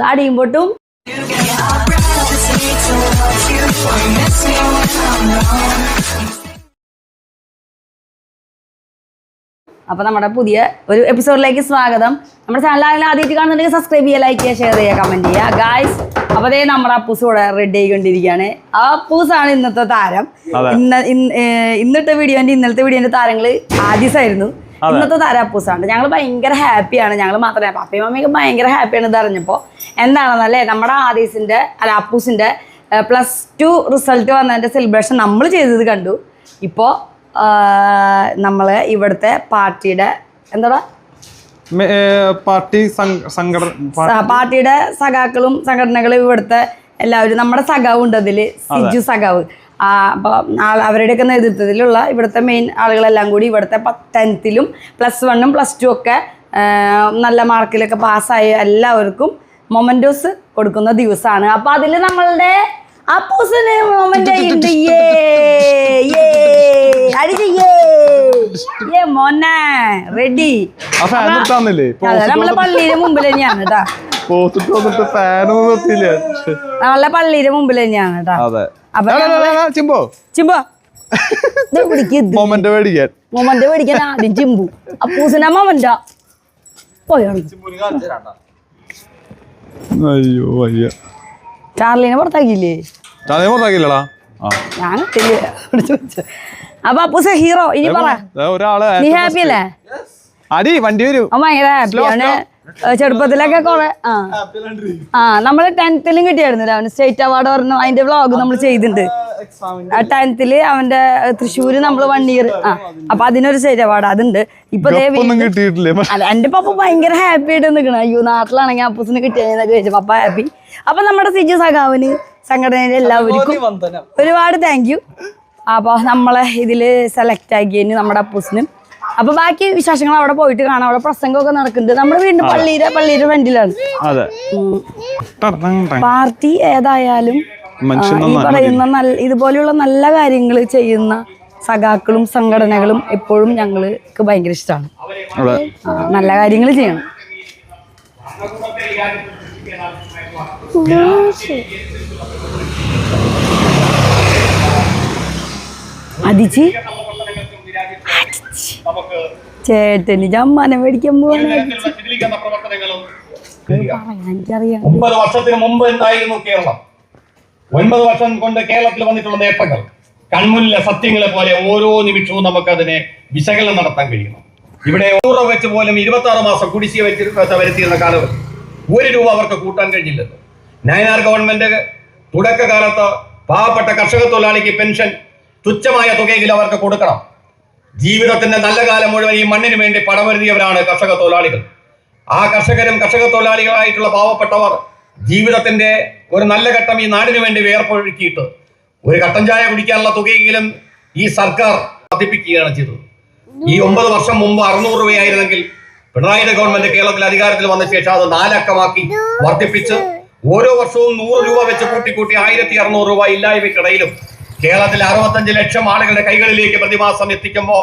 താടിയും പൊട്ടും. അപ്പൊ നമ്മുടെ പുതിയ ഒരു എപ്പിസോഡിലേക്ക് സ്വാഗതം. നമ്മുടെ ചാനൽ ആദ്യമായിട്ട് കാണുന്നുണ്ടെങ്കിൽ സബ്സ്ക്രൈബ് ചെയ്യുക ലൈക്ക് ചെയ്യുക ഷെയർ ചെയ്യുക കമന്റ് ചെയ്യുക. ഗായ്സ് അപ്പൊ അതേ നമ്മുടെ അപ്പൂസ് കൂടെ റെഡി ആയിക്കൊണ്ടിരിക്കുകയാണ്. ആ അപ്പൂസാണ് ഇന്നത്തെ താരം. ഇന്ന ഇന്ന് ഇന്നത്തെ ഇന്നിട്ട വീഡിയോന്റെ ഇന്നലത്തെ വീഡിയോന്റെ താരങ്ങൾ ആദിസായിരുന്നു ഇന്നത്തെ താരാപ്പൂസാണ്. ഞങ്ങൾ ഭയങ്കര ഹാപ്പിയാണ്. ഞങ്ങൾ മാത്രമേ പപ്പയും മമ്മിയൊക്കെ ഭയങ്കര ഹാപ്പിയാണ് ഇത് അറിഞ്ഞപ്പോൾ എന്താണെന്നല്ലേ നമ്മുടെ ആദീസിന്റെ അല്ല അപ്പൂസിന്റെ പ്ലസ് ടു റിസൾട്ട് വന്നതിന്റെ സെലിബ്രേഷൻ നമ്മൾ ചെയ്തത് കണ്ടു. ഇപ്പോൾ നമ്മൾ ഇവിടുത്തെ പാർട്ടിയുടെ എന്താ പാർട്ടി പാർട്ടിയുടെ സഖാക്കളും സംഘടനകളും ഇവിടുത്തെ എല്ലാവരും നമ്മുടെ സഖാവ് ഉണ്ട് അതിൽ സിജു സഖാവ്. ആ, അപ്പൊ ആ- അവരുടെയൊക്കെ നേതൃത്വത്തിലുള്ള ഇവിടുത്തെ മെയിൻ ആളുകളെല്ലാം കൂടി ഇവിടുത്തെ ടെൻത്തിലും പ്ലസ് വണ്ണും പ്ലസ് ടു ഒക്കെ നല്ല മാർക്കിലൊക്കെ പാസ്സായ എല്ലാവർക്കും മൊമന്റോസ് കൊടുക്കുന്ന ദിവസമാണ് അപ്പോൾ അതിൽ നമ്മളുടെ അപ്പൂസിന് ഉണ്ട് മോനെ റെഡി നമ്മളെ പള്ളിയുടെ മുമ്പിൽ തന്നെയാണ് കേട്ടാ പോത്തിട്ട് വന്നിട്ട് ഫാനൊന്നും നിർത്തിയില്ല. നമ്മളെ പള്ളിയുടെ മുമ്പിൽ തന്നെയാണ് കേട്ടാ. അതെ. ചിമ്പോ. ചിമ്പോ. ഇത് പിടിക്ക് ഇത്. മൊമെന്റ് മേടിക്കാൻ. മൊമന്റെ മേടിക്കാൻ ആദ്യം ചിമ്പു. അപ്പൂസിനെ മൊമന്റാ പോയാണ് അയ്യോ അയ്യ ചാർലിനെ പുറത്താക്കിയില്ലേ? ഞാൻ അപ്പൊ അപ്പൂസ ഹീറോ ഇനി പറ. ദേ ഒരാൾ നീ ഹാപ്പി അല്ലേ അടി വണ്ടി വരും. അവൻ ഭയങ്കര ഹാപ്പിയാണ്. ചെറുപ്പത്തിലൊക്കെ കൊറേ ആ. ആ നമ്മൾ ടെൻത്തിലും കിട്ടിയായിരുന്നില്ല അവന് സ്റ്റേറ്റ് അവാർഡ് പറഞ്ഞു അതിന്റെ വ്ളോഗ് നമ്മൾ ചെയ്തിട്ടുണ്ട് ടെൻത്തിൽ അവന്റെ തൃശ്ശൂര് നമ്മൾ വൺ ഇയർ ആ അപ്പൊ അതിനൊരു സ്റ്റേറ്റ് അവാർഡ് അതുണ്ട്. ഇപ്പൊ ദേ ഒന്നും കിട്ടിയിട്ടില്ലേ? അല്ല എന്റെ പപ്പ ഭയങ്കര ഹാപ്പി ആയിട്ട് നിൽക്കണം അയ്യോ നാട്ടിലാണെങ്കിൽ അപ്പൂസിന് കിട്ടിയെന്നൊക്കെ ചോദിച്ചു. പപ്പ ഹാപ്പി അപ്പൊ നമ്മുടെ സിജു സഖാവിന് സംഘടനയിലെ എല്ലാവർക്കും ഒരുപാട് താങ്ക് യു അപ്പൊ നമ്മളെ ഇതിൽ സെലക്ട് ആക്കിയതിന് നമ്മുടെ അപ്പൂസിനും അപ്പൊ ബാക്കി വിശേഷങ്ങൾ അവിടെ പോയിട്ട് കാണാം. അവിടെ പ്രസംഗമൊക്കെ നടക്കുന്നുണ്ട്. നമ്മുടെ വീടിന്റെ പള്ളിയുടെ പള്ളിയുടെ ഫ്രണ്ടിലാണ്. അതെ. പാർട്ടി ഏതായാലും ഈ പറയുന്ന നല്ല ഇതുപോലെയുള്ള നല്ല കാര്യങ്ങൾ ചെയ്യുന്ന സഖാക്കളും സംഘടനകളും എപ്പോഴും ഞങ്ങൾക്ക് ഭയങ്കര ഇഷ്ടമാണ്. നല്ല കാര്യങ്ങൾ ചെയ്യണം. അതിച്ച് ചേട്ടന് ചമ്മാനം മേടിക്കാൻ പോവാണ്. എനിക്കറിയാം. ഒമ്പത് വർഷത്തിന് മുമ്പ് എന്തായിരുന്നു കേരളം? ഒൻപത് വർഷം കൊണ്ട് കേരളത്തിൽ വന്നിട്ടുള്ള നേട്ടങ്ങൾ. കൺമുന്നിലെ സത്യങ്ങളെ പോലെ ഓരോ നിമിഷവും നമുക്കതിനെ വിശകലനം നടത്താൻ കഴിയണം ഇവിടെ നൂറ് വെച്ച് പോലും ഇരുപത്തി ആറ് മാസം കുടിശ്ശിക വെച്ച് വരുത്തിയിരുന്ന കാലം ഒരു രൂപ അവർക്ക് കൂട്ടാൻ കഴിഞ്ഞില്ലെന്ന് നയനാർ ഗവൺമെന്റ് തുടക്കകാലത്ത് പാവപ്പെട്ട കർഷക തൊഴിലാളിക്ക് പെൻഷൻ തുച്ഛമായ തുകയെങ്കിലും അവർക്ക് കൊടുക്കണം. ജീവിതത്തിന്റെ നല്ല കാലം മുഴുവൻ ഈ മണ്ണിന് വേണ്ടി പടമരുതിയവരാണ് കർഷക തൊഴിലാളികൾ. ആ കർഷകരും കർഷക തൊഴിലാളികളായിട്ടുള്ള പാവപ്പെട്ടവർ ജീവിതത്തിന്റെ ഒരു നല്ല ഘട്ടം ഈ നാടിന് വേണ്ടി വേർപ്പൊഴുക്കിയിട്ട് ഒരു ഘട്ടം ചായ കുടിക്കാനുള്ള തുകയെങ്കിലും ഈ സർക്കാർ വർദ്ധിപ്പിക്കുകയാണ് ചെയ്തത്. ഈ ഒമ്പത് വർഷം മുമ്പ് അറുന്നൂറ് രൂപയായിരുന്നെങ്കിൽ പിണറായിയുടെ ഗവൺമെന്റ് കേരളത്തിൽ അധികാരത്തിൽ വന്ന ശേഷം അത് നാലക്കമാക്കി വർദ്ധിപ്പിച്ച് ഓരോ വർഷവും നൂറ് രൂപ വെച്ച് കൂട്ടിക്കൂട്ടി ആയിരത്തി അറുന്നൂറ് രൂപ ഇല്ലായ്മയ്ക്കിടയിലും കേരളത്തിലെ അറുപത്തഞ്ച് ലക്ഷം ആളുകളുടെ കൈകളിലേക്ക് പ്രതിമാസം എത്തിക്കുമ്പോൾ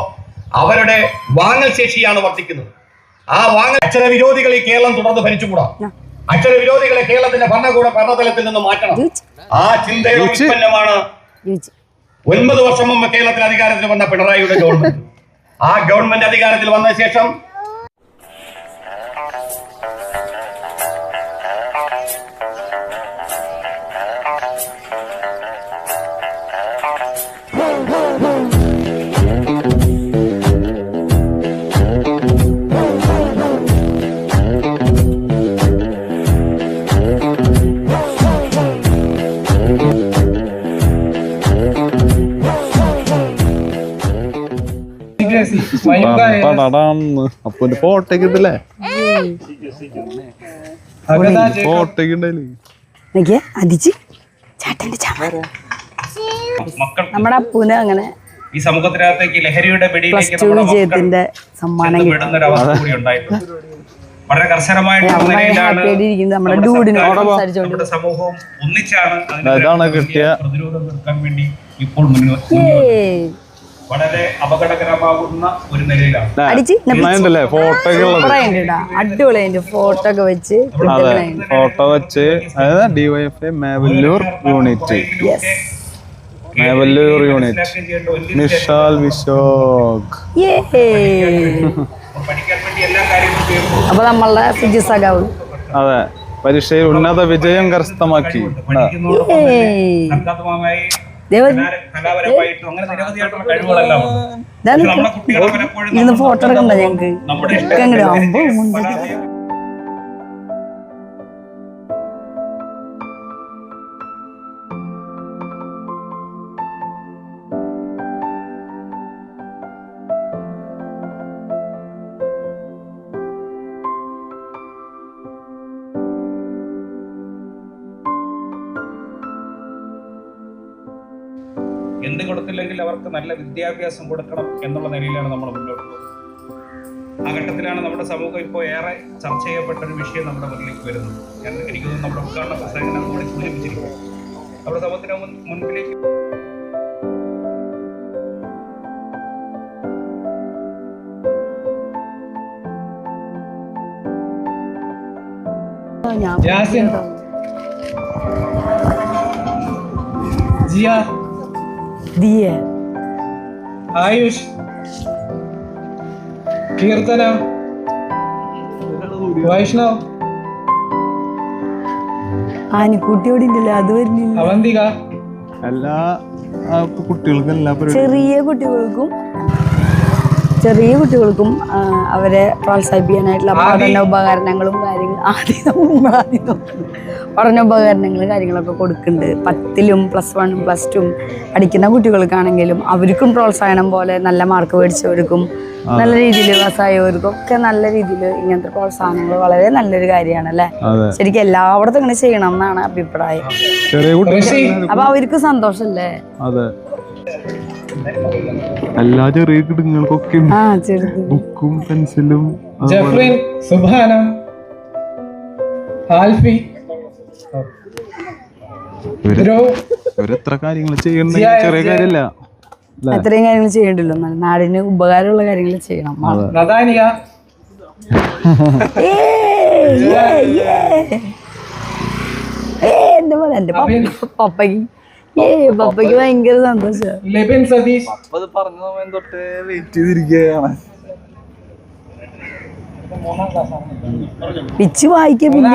അവരുടെ വാങ്ങൽ ശേഷിയാണ് വർദ്ധിക്കുന്നത്. ആ വാങ്ങൽ അക്ഷര വിരോധികൾ ഈ കേരളം തുടർന്ന് ഭരിച്ചുകൂടാ? അക്ഷര വിരോധികളെ കേരളത്തിന്റെ ഭരണകൂട ഭരണതലത്തിൽ നിന്ന് മാറ്റണം. ആ ചിന്തയുടെ. ഉൽപ്പന്നമാണ് ഒൻപത് വർഷം മുമ്പ് കേരളത്തിൽ അധികാരത്തിൽ വന്ന പിണറായിയുടെ ഗവൺമെന്റ്. ആ ഗവൺമെന്റ് അധികാരത്തിൽ വന്ന ശേഷം അപ്പൊ ഫോട്ടോ കിട്ടില്ലേ ഫോട്ടോ ഉണ്ടായില്ലേ എനിക്ക് അതിച്ച് ചേട്ടന്റെ നമ്മുടെ അപ്പൂന് അങ്ങനെ ഈ സമൂഹത്തിനകത്തേക്ക് ലഹരിയുടെ പിടിയിലേക്ക് വിജയത്തിന്റെ സമ്മാനം ഒരു അവസ്ഥ ഉണ്ടായിട്ടുണ്ട്. വളരെ കർശനമായിട്ട് ആയിട്ടിരിക്കുന്നു. നമ്മുടെ സമൂഹവും ഒന്നിച്ചാണ് പ്രതിരോധം തീർക്കാൻ വേണ്ടി ഇപ്പോൾ മുന്നോട്ട്. വളരെ അപകടകരമാകുന്ന ഒരു നിലയിലാണ്. അടിപൊളി ഫോട്ടോ ഒക്കെ വെച്ച് അതെ ഫോട്ടോ വെച്ച് അതായത് DYF Mevallur unit Mevallur unit Nishal Vishok അപ്പൊ നമ്മളുടെ സിജു സഖാവ്. അതെ. പരീക്ഷയിൽ ഉന്നത വിജയം കരസ്ഥമാക്കി. പലപ്പോഴും ഫോട്ടോ എടുക്കണ്ട ഞങ്ങക്ക്. എന്ത് കൊടുത്തില്ലെങ്കിൽ അവർക്ക് നല്ല വിദ്യാഭ്യാസം കൊടുക്കണം എന്നുള്ള നിലയിലാണ് നമ്മൾ മുന്നോട്ട് പോകുന്നത്. ആ ഘട്ടത്തിലാണ് നമ്മുടെ സമൂഹം ഇപ്പോൾ ഏറെ ചർച്ച ചെയ്യപ്പെട്ട ഒരു വിഷയം നമ്മുടെ മുന്നിലേക്ക് വരുന്നത്. ഞാൻ എനിക്ക് നമ്മുടെ ഉദ്ഘാടന പ്രസംഗം കൂടി സൂചിപ്പിച്ചിരിക്കുന്നു. നമ്മുടെ സമൂഹത്തിന് മുൻ- മുൻപിലേക്ക്. ജിയ. ദിയ. ആയുഷ്. കീർത്തന. വൈഷ്ണവ്. ആനി ഉണ്ടല്ലോ അത് വരുന്നില്ല. അവന്തിക. എല്ലാ ആ, കുട്ടികൾക്കും എല്ലാ ചെറിയ കുട്ടികൾക്കും ചെറിയ കുട്ടികൾക്കും അവരെ പ്രോത്സാഹിപ്പിക്കാനായിട്ടുള്ള പഠന ഉപകരണങ്ങളും കാര്യങ്ങളും ആദ്യം ആദ്യം. പഠന ഉപകരണങ്ങളും കാര്യങ്ങളൊക്കെ കൊടുക്കുന്നുണ്ട്. പത്തിലും പ്ലസ് വണ്ണും പ്ലസ് ടുവും പഠിക്കുന്ന കുട്ടികൾക്കാണെങ്കിലും അവർക്കും പ്രോത്സാഹനം പോലെ നല്ല മാർക്ക് മേടിച്ചവർക്കും നല്ല രീതിയിൽ പാസ്സായവർക്കും ഒക്കെ നല്ല രീതിയിൽ ഇങ്ങനത്തെ പ്രോത്സാഹനങ്ങൾ വളരെ നല്ലൊരു കാര്യമാണ് അല്ലേ? ശരിക്കും എല്ലായിടത്തും ഇങ്ങനെ ചെയ്യണം എന്നാണ് അഭിപ്രായം. അപ്പൊ അവർക്ക് സന്തോഷല്ലേ? അതെ. എല്ലാ ചെറിയ കിടുങ്ങൾക്കൊക്കെ ബുക്കും പെൻസിലും ജഫ്രിൻ സുബാന ആൽഫി. ഇവരെത്ര കാര്യങ്ങൾ ചെയ്യണമെങ്കിൽ ചെറിയ കാര്യമല്ല. അല്ലേ? അത്രയും കാര്യങ്ങൾ ചെയ്യണ്ടല്ലോ. നാടിന് ഉപകാരമുള്ള കാര്യങ്ങൾ ചെയ്യണം. എന്റെ പോലെ എന്റെ പപ്പയ്ക്ക് പപ്പയ്ക്ക് ഭയങ്കര സന്തോഷം. ലിബിൻ സതീഷ് അത് പറഞ്ഞ സമയം തൊട്ട് വെയിറ്റ് ചെയ്തിരിക്കുകയാണ്. പിച്ച് വായിക്കാൻ പിന്നെ.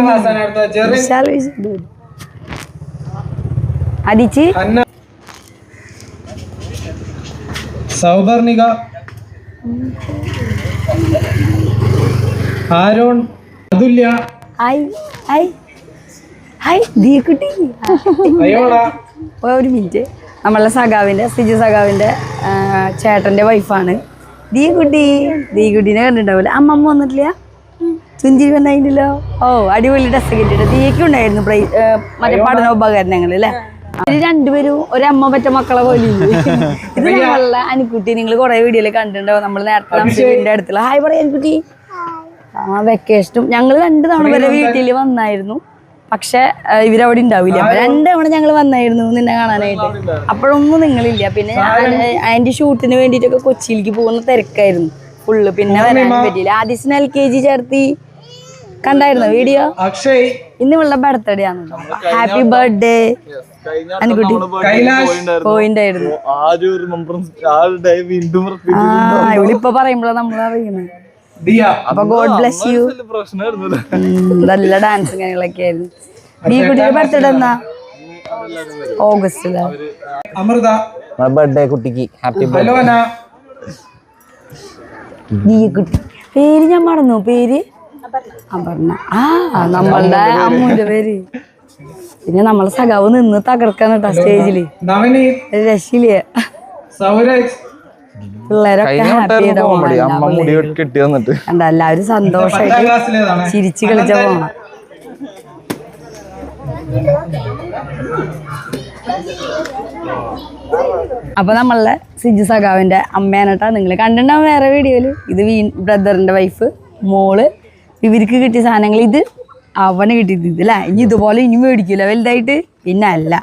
അടിച്ച്. Anna Souparnika Aaron Athulya hi hi hi ദീ കുട്ടി. അയോണ ഓ, ഒരു മിനിറ്റ് നമ്മളെ സഖാവിന്റെ സിജു സഖാവിന്റെ ചേട്ടന്റെ വൈഫാണ് ദീ കുട്ടി ദീ കുട്ടീനെ കണ്ടിട്ടുണ്ടാവില്ല? അമ്മമ്മ വന്നിട്ടില്ല? ചുഞ്ചിരി വന്നതിന്റെല്ലോ ഓ അടിപൊളി ഡ്രസ്സ് കിട്ടിയിട്ട് ദീക്കും ഉണ്ടായിരുന്നു മറ്റേ പഠനോപകരണങ്ങൾ അല്ലേ? ഇവർ രണ്ടുപേരും ഒരമ്മ പറ്റ മക്കളെ പോലെ? ഇത് നമ്മളുടെ അനുക്കുട്ടി നിങ്ങൾ കുറെ വീഡിയോയിൽ കണ്ടിട്ടുണ്ടാവും. നമ്മൾ നേരത്തെ വീടിന്റെ അടുത്തുള്ള ഹായ് പറയാ അനുക്കുട്ടി. ആ വെക്കേഷനും ഞങ്ങൾ രണ്ടു തവണ വരെ വീട്ടിൽ വന്നായിരുന്നു. പക്ഷെ ഇവരവിടെ ഉണ്ടാവില്ല. രണ്ടവണ രണ്ട് ഞങ്ങൾ വന്നായിരുന്നു നിന്നെ കാണാനായിട്ട്. അപ്പോഴൊന്നും നിങ്ങളില്ല. പിന്നെ അതിന്റെ ഷൂട്ടിന് വേണ്ടിയിട്ടൊക്കെ കൊച്ചിയിലേക്ക് പോകുന്ന തിരക്കായിരുന്നു. ഫുള്ള് പിന്നെ വരാനും പറ്റിയില്ല. ആദ്യം എൽ കെ ജി ചേർത്തി കണ്ടായിരുന്നു വീഡിയോ? അക്ഷയ്. ഇന്ന് ഇവളുടെ ബർത്ത്ഡേ ആണ് ഹാപ്പി ബർത്ത്ഡേ അനുകുട്ടി കൈലാഷ്. പോയിണ്ടായിരുന്നു. വീണ്ടും ആ ഇവളിപ്പൊ പറയുമ്പോഴാണ് ദിയ അപ്പൊ ഗോഡ് ബ്ലെസ് യു നല്ല ഡാൻസും കാര്യങ്ങളൊക്കെ ആയിരുന്നു. നീ കുട്ടിയുടെ ബർത്ത്ഡേ എന്നാ ഓഗസ്റ്റിൽ. അമൃത. ബർത്ത്ഡേ കുട്ടിക്ക്. ഹാപ്പി ബർത്ത്ഡേ ഈ കുട്ടി പേര് ഞാൻ മറന്നു. പേര്? അപർണ. ആ നമ്മളുടെ അമ്മുന്റെ പേര്. പിന്നെ നമ്മളെ സഖാവ് നിന്ന് തകർക്കാൻ കേട്ടോ സ്റ്റേജിൽ സൗരജ്. പിള്ളേരൊക്കെ എല്ലാവരും സന്തോഷമായിട്ട് ചിരിച്ച് കളിച്ച പോണം അപ്പൊ നമ്മളെ സിജു സഖാവിന്റെ അമ്മേനട്ടാ നിങ്ങൾ കണ്ടിട്ടുണ്ടാവും വേറെ വീഡിയോയിൽ. ഇത് വീ ബ്രദറിന്റെ വൈഫ് മോൾ. ഇവർക്ക് കിട്ടിയ സാധനങ്ങൾ ഇത് അവന് കിട്ടിയത് ഇതല്ലേ ഇനി ഇതുപോലെ ഇനി മേടിക്കൂല. വലുതായിട്ട് പിന്നെ അല്ല.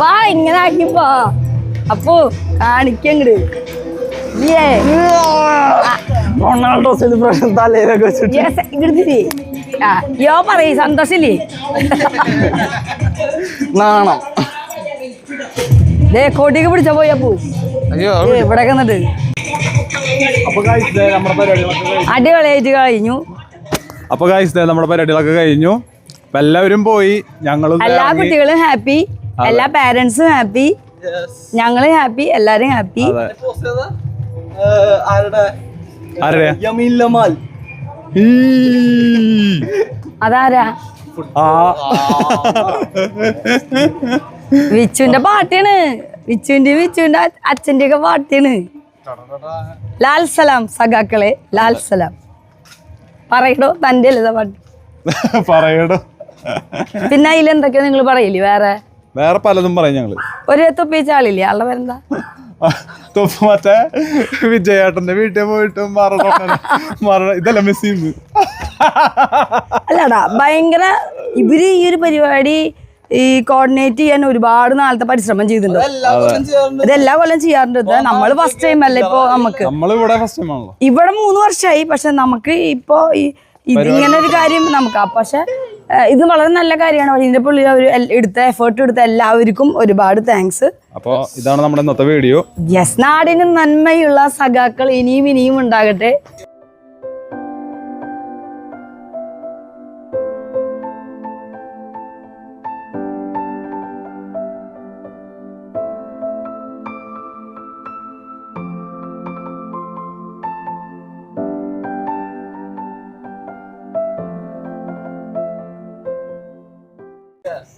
വാ ഇങ്ങനെ ആക്കിപ്പോ അപ്പോ കാണിക്കങ്ങട്. റൊണാൾഡോ സെലിബ്രേഷൻ തലയിലൊക്കെ വെച്ചിട്ട്. യോ പറയ് സന്തോഷില്ലേ? നാണം. ദേ കോട്ടിക്ക് പിടിച്ച പോയി അപ്പു. ഇവിടെ നിന്നിട്ട് ദേ നമ്മുടെ പരിപാടികളൊക്കെ കഴിഞ്ഞു. അടിപൊളിയായിട്ട് കഴിഞ്ഞു. അപ്പൊ ദേ നമ്മുടെ പരിപാടികളൊക്കെ കഴിഞ്ഞു. എല്ലാവരും പോയി. ഞങ്ങളും എല്ലാ കുട്ടികളും ഹാപ്പി. എല്ലാ പാരന്റ്സും ഹാപ്പി. ഞങ്ങൾ ഹാപ്പി. എല്ലാരും ഹാപ്പി. അതാരാ? വിച്ചുന്റെ വിച്ചുവിന്റെ പാട്ടാണ്. വിച്ചുവിന്റെ വിച്ചുവിന്റെ അച്ഛന്റെ ഒക്കെ പാട്ടാണ്. ലാൽ സലാം സഖാക്കളെ. ലാൽ സലാം. പറയടോ തന്റെ അല്ലേ പാട്ട്? പറയടോ. പിന്നെ അതിലെന്തൊക്കെയാ നിങ്ങൾ പറയില്ലേ? വേറെ? വേറെ പലതും പറയും ഞങ്ങൾ. ഒരു തൊപ്പിച്ച ആളില്ലേ? ആളുടെ പേരെന്താ? തൊപ്പ് മറ്റേ വിജയേട്ടന്റെ വീട്ടിൽ പോയിട്ട് മറണം മറണം ഇതല്ല മെസ്സിന്ന് അല്ലടാ ഭയങ്കര ഇവർ ഈ ഒരു പരിപാടി ഈ കോർഡിനേറ്റ് ചെയ്യാൻ ഒരുപാട് നാളത്തെ പരിശ്രമം ചെയ്തിട്ടുണ്ട്. ഇതെല്ലാ കൊല്ലം ചെയ്യാറുണ്ട്. ഇത് നമ്മൾ ഫസ്റ്റ് ടൈം അല്ലേ ഇപ്പൊ നമുക്ക്? നമ്മളിവിടെ ഫസ്റ്റ് ടൈം ആണല്ലോ. ഇവിടെ മൂന്ന് വർഷമായി പക്ഷെ നമുക്ക് ഇപ്പോ ഈ ഇത് ഇങ്ങനെ ഒരു കാര്യം നമുക്ക് പക്ഷെ ഇത് വളരെ നല്ല കാര്യമാണ്. ഇതിന്റെ പുള്ളി അവർ എടുത്ത എഫേർട്ട് എടുത്ത എല്ലാവർക്കും ഒരുപാട് താങ്ക്സ് അപ്പോ ഇതാണ് നമ്മുടെ ഇന്നത്തെ വീഡിയോ യെസ് നാടിന് നന്മയുള്ള സഖാക്കൾ ഇനിയും ഇനിയും ഉണ്ടാകട്ടെ.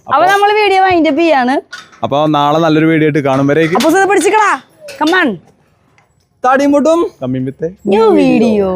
അപ്പൊ നമ്മൾ വീഡിയോ വൈൻഡ് അപ്പ് ചെയ്യാണ്. അപ്പൊ നാളെ നല്ലൊരു വീഡിയോ ആയിട്ട് കാണുമ്പോഴേക്കും അപ്പൊ ഇത് പിടിച്ചിക്കടാ. Come on തടിമുട്ടും coming with a new video